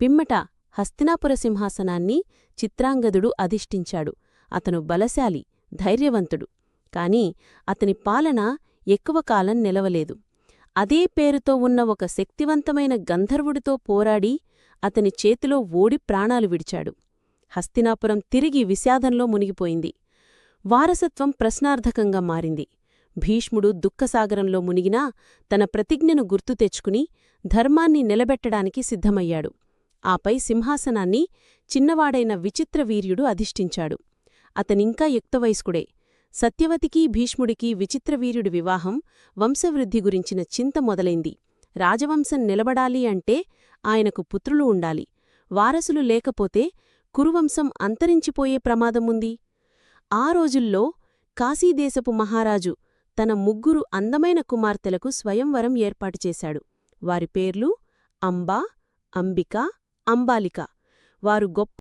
పిమ్మట హస్తినాపుర సింహాసనాన్ని చిత్రాంగదుడు అధిష్ఠించాడు. అతను బలశాలి ధైర్యవంతుడు. కాని అతని పాలన ఎక్కువ కాలం నిలవలేదు. అదే పేరుతో ఉన్న ఒక శక్తివంతమైన గంధర్వుడితో పోరాడి అతని చేతిలో ఓడి ప్రాణాలు విడిచాడు. హస్తినాపురం తిరిగి విషాదంలో మునిగిపోయింది. వారసత్వం ప్రశ్నార్థకంగా మారింది. భీష్ముడు దుఃఖసాగరంలో మునిగినా తన ప్రతిజ్ఞను గుర్తు తెచ్చుకుని ధర్మాన్ని నిలబెట్టడానికి సిద్ధమయ్యాడు. ఆపై సింహాసనాన్ని చిన్నవాడైన విచిత్రవీర్యుడు అధిష్ఠించాడు. అతనింకా యుక్తవయస్కుడే. సత్యవతికీ భీష్ముడికీ విచిత్రవీర్యుడి వివాహం వంశవృద్ధి గురించిన చింత మొదలైంది. రాజవంశం నిలబడాలి అంటే ఆయనకు పుత్రులు ఉండాలి. వారసులు లేకపోతే కురువంశం అంతరించిపోయే ప్రమాదముంది? ఆ రోజుల్లో కాశీదేశపు మహారాజు తన ముగ్గురు అందమైన కుమార్తెలకు స్వయంవరం ఏర్పాటు చేశాడు. వారి పేర్లు అంబా అంబిక అంబాలిక. వారు గొప్ప